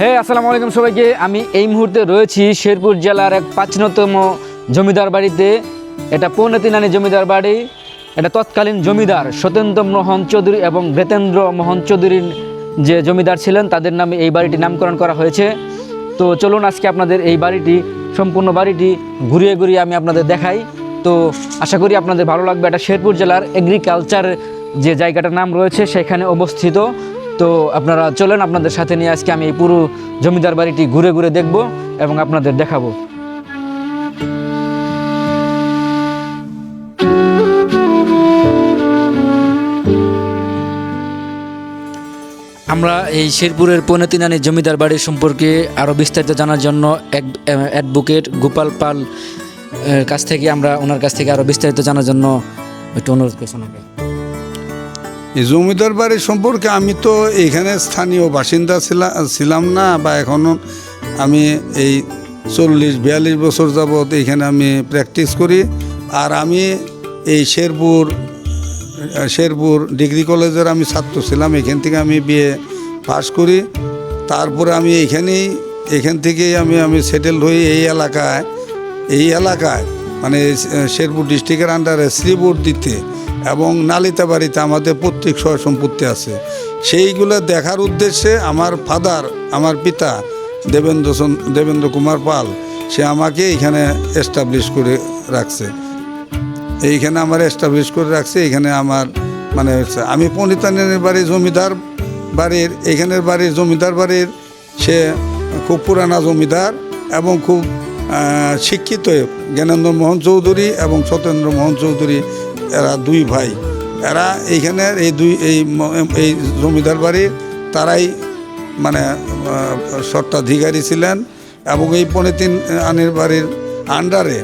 হ্যাঁ আসসালামু আলাইকুম সবাইকে। আমি এই মুহূর্তে রয়েছি শেরপুর জেলার এক প্রাচীনতম জমিদার বাড়িতে। এটা পৌনতি নানি জমিদার বাড়ি। এটা তৎকালীন জমিদার সত্যেন্দ্র মোহন চৌধুরী এবং ব্রেতেন্দ্র মোহন চৌধুরীর যে জমিদার ছিলেন, তাদের নামে এই বাড়িটি নামকরণ করা হয়েছে। তো চলুন আজকে আপনাদের এই বাড়িটি, সম্পূর্ণ বাড়িটি ঘুরিয়ে ঘুরিয়ে আমি আপনাদের দেখাই। তো আশা করি আপনাদের ভালো লাগবে। এটা শেরপুর জেলার এগ্রিকালচার যে জায়গাটার নাম রয়েছে, সেখানে অবস্থিত। তো আপনারা চলেন আপনাদের সাথে নিয়ে আজকে আমি এই পুরো জমিদার বাড়িটি ঘুরে ঘুরে দেখব এবং আপনাদের দেখাবো। আমরা এই শেরপুরের পৈনতিনানি জমিদার বাড়ি সম্পর্কে আরও বিস্তারিত জানার জন্য এক অ্যাডভোকেট গোপাল পাল কাছ থেকে আমরা ওনার কাছ থেকে আরও বিস্তারিত জানার জন্য একটু অনুরোধ করছি ওনাকে। জমিদার বাড়ি সম্পর্কে আমি তো এখানে স্থানীয় বাসিন্দা ছিলাম না বা এখনও আমি এই চল্লিশ, বিয়াল্লিশ বছর যাবৎ এখানে আমি প্র্যাকটিস করি। আর আমি এই শেরপুর শেরপুর ডিগ্রি কলেজের আমি ছাত্র ছিলাম, এখান থেকে আমি বিয়ে পাশ করি। তারপরে আমি এখানেই, এখান থেকেই আমি আমি সেটেল হই এই এলাকায়। এই এলাকায় মানে শেরপুর ডিস্ট্রিক্টের আন্ডারে শ্রীবর্দিতে এবং নালিতাবাড়িতে আমাদের প্রত্যেক সয় সম্পত্তি আছে। সেইগুলো দেখার উদ্দেশ্যে আমার ফাদার আমার পিতা, দেবেন্দ্র দেবেন্দ্র কুমার পাল, সে আমাকে এখানে এস্টাবলিশ করে রাখছে। এইখানে আমার এস্টাবলিশ করে রাখছে এখানে আমার মানে হচ্ছে, আমি পণ্ডিতানের বাড়ির জমিদার বাড়ির, এখানের বাড়ির জমিদার বাড়ির, সে খুব পুরানা জমিদার এবং খুব শিক্ষিত জ্ঞানেন্দ্র মোহন চৌধুরী এবং সত্যেন্দ্র মোহন চৌধুরী এরা দুই ভাই। এরা এইখানের এই দুই এই এই জমিদার বাড়ির তারাই মানে আহ, স্বত্বাধিকারী ছিলেন এবং এই পনেতিন আনের বাড়ির আন্ডারে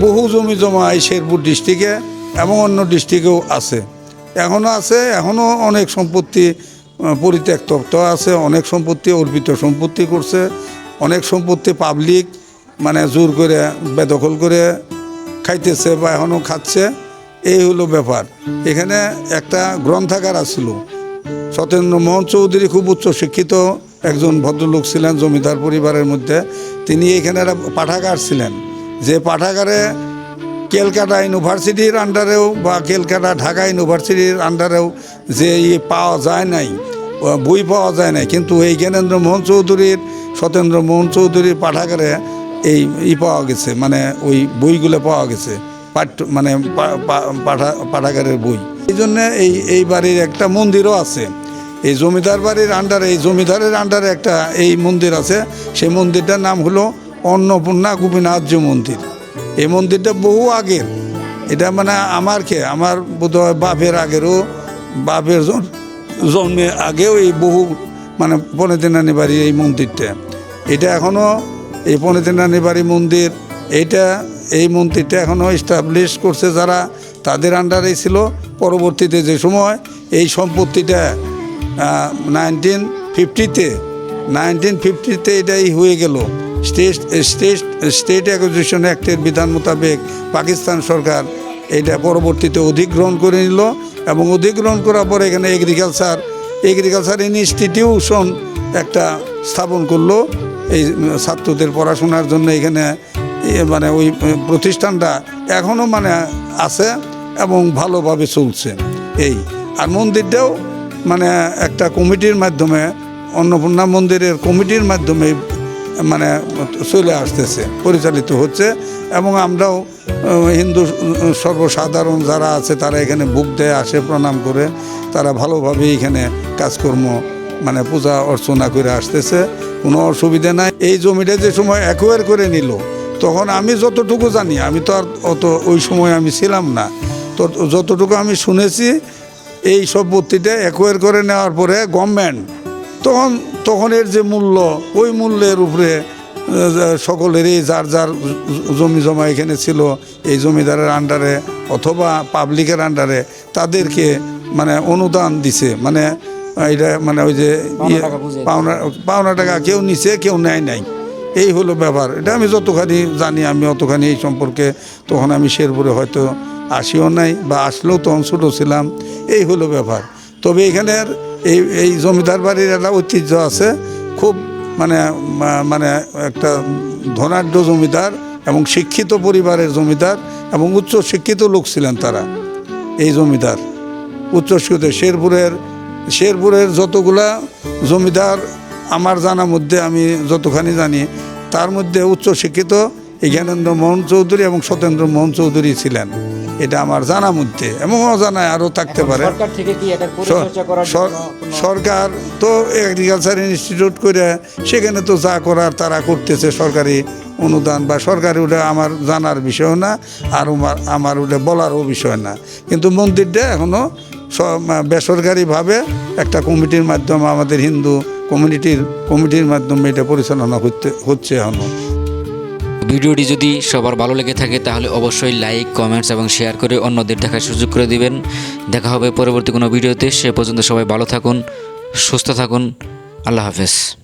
বহু জমি জমা এই শেরপুর ডিস্ট্রিক্টে এবং অন্য ডিস্ট্রিক্টেও আছে। এখনও আছে এখনও অনেক সম্পত্তি পরিত্যক্ত আছে অনেক সম্পত্তি অর্পিত সম্পত্তি করছে অনেক সম্পত্তি পাবলিক মানে জোর করে বেদখল করে খাইতেছে বা এখনও খাচ্ছে। এই হলো ব্যাপার। এখানে একটা গ্রন্থাগার আছিল সত্যেন্দ্র মোহন চৌধুরী খুব উচ্চ শিক্ষিত একজন ভদ্রলোক ছিলেন জমিদার পরিবারের মধ্যে। তিনি এখানে একটা পাঠাগার ছিলেন। যে পাঠাগারে ক্যালকাটা ইউনিভার্সিটির আন্ডারেও বা ক্যালকাটা ঢাকা ইউনিভার্সিটির আন্ডারেও যে ইয়ে পাওয়া যায় নাই বই পাওয়া যায় নাই, কিন্তু এই জ্ঞানেন্দ্র মোহন চৌধুরীর সত্যেন্দ্র মোহন চৌধুরীর পাঠাগারে এই ই পাওয়া গেছে মানে ওই বইগুলো পাওয়া গেছে। পাঠ্য মানে পাঠা- পাঠাগারের বই। এই জন্য এই এই বাড়ির একটা মন্দিরও আছে। এই জমিদার বাড়ির আন্ডারে এই জমিদারের আন্ডারে একটা এই মন্দির আছে। সেই মন্দিরটার নাম হলো অন্নপূর্ণা গোপীনাথ মন্দির। এই মন্দিরটা বহু আগের। এটা মানে আমার কে আমার বোধহয় বাপের আগেরও, বাপের জন- জন্মের আগেও এই বহু মানে পনেতেনানি বাড়ি এই মন্দিরটা। এটা এখনও এই পনেতেনানি বাড়ি মন্দির। এইটা এই মন্ত্রীটা এখনও এস্টাবলিশ করছে যারা, তাদের আন্ডারে ছিল। পরবর্তীতে যে সময় এই সম্পত্তিটা নাইনটিন ফিফটিতে নাইনটিন ফিফটিতে এটাই হয়ে গেল। স্টেট স্টেট স্টেট অ্যাকুইজিশন অ্যাক্টের বিধান মোতাবেক পাকিস্তান সরকার এটা পরবর্তীতে অধিগ্রহণ করে নিল এবং অধিগ্রহণ করার পরে এখানে এগ্রিকালচার এগ্রিকালচার ইনস্টিটিউশন একটা স্থাপন করল। এই ছাত্রদের পড়াশোনার জন্য এখানে মানে ওই প্রতিষ্ঠানটা এখনও মানে আছে এবং ভালোভাবে চলছে। এই, আর মন্দিরটাও মানে একটা কমিটির মাধ্যমে, অন্নপূর্ণা মন্দিরের কমিটির মাধ্যমে মানে চলে আসতেছে, পরিচালিত হচ্ছে এবং আমরাও হিন্দু সর্বসাধারণ যারা আছে তারা এখানে বুক দেয়, আসে, প্রণাম করে, তারা ভালোভাবে এখানে কাজকর্ম মানে পূজা অর্চনা করে আসতেছে, কোনো অসুবিধা নাই। এই জমিটা যে সময় অ্যাকোয়ার করে নিল তখন আমি যতটুকু জানি আমি তো আর অত ওই সময় আমি ছিলাম না। তো যতটুকু আমি শুনেছি এই সম্পত্তিটা অ্যাকোয়ার করে নেওয়ার পরে গভর্নমেন্ট তখন তখন এর যে মূল্য ওই মূল্যের উপরে সকলেরই যার যার জমি জমা এখানে ছিল এই জমিদারের আন্ডারে অথবা পাবলিকের আন্ডারে তাদেরকে মানে অনুদান দিছে। মানে এটা মানে ওই যে ইয়ে, পাওনা পাওনা টাকা কেউ নিছে কেউ নেয় নাই। এই হলো ব্যাপার। এটা আমি যতখানি জানি, আমি অতখানি এই সম্পর্কে তখন আমি শেরপুরে হয়তো আসিও নাই বা আসলেও তখন ছোটো ছিলাম। এই হলো ব্যাপার। তবে এখানের এই এই জমিদার বাড়ির একটা ঐতিহ্য আছে। খুব মানে মানে একটা ধনাঢ্য জমিদার এবং শিক্ষিত পরিবারের জমিদার এবং উচ্চ শিক্ষিত লোক ছিলেন তারা, এই জমিদার। উচ্চ শিক্ষিত শেরপুরের শেরপুরের যতগুলা জমিদার আমার জানা মধ্যে আমি যতখানি জানি তার মধ্যে উচ্চ শিক্ষিত এই জ্ঞানেন্দ্র মোহন চৌধুরী এবং সত্যেন্দ্র মোহন চৌধুরী ছিলেন। এটা আমার জানা মধ্যে এবং অজানায় আরও থাকতে পারে। সরকার তো এগ্রিকালচার ইনস্টিটিউট করে সেখানে তো যা করার তারা করতেছে সরকারি অনুদান বা সরকারি ওটা আমার জানার বিষয় না আর আমার আমার ওটা বলারও বিষয় না। কিন্তু মন্দিরটা এখনও বেসরকারিভাবে একটা কমিটির মাধ্যমে আমাদের হিন্দু কমিউনিটির কমিটির মাধ্যমে এটা পরিচালনা করতে হচ্ছে এখনও ভিডিওটি যদি সবার ভালো লেগে থাকে, তাহলে অবশ্যই লাইক, কমেন্টস এবং শেয়ার করে অন্যদের দেখার সুযোগ করে দিবেন। দেখা হবে পরবর্তী কোনো ভিডিওতে। সে পর্যন্ত সবাই ভালো থাকুন, সুস্থ থাকুন। আল্লাহ হাফেজ।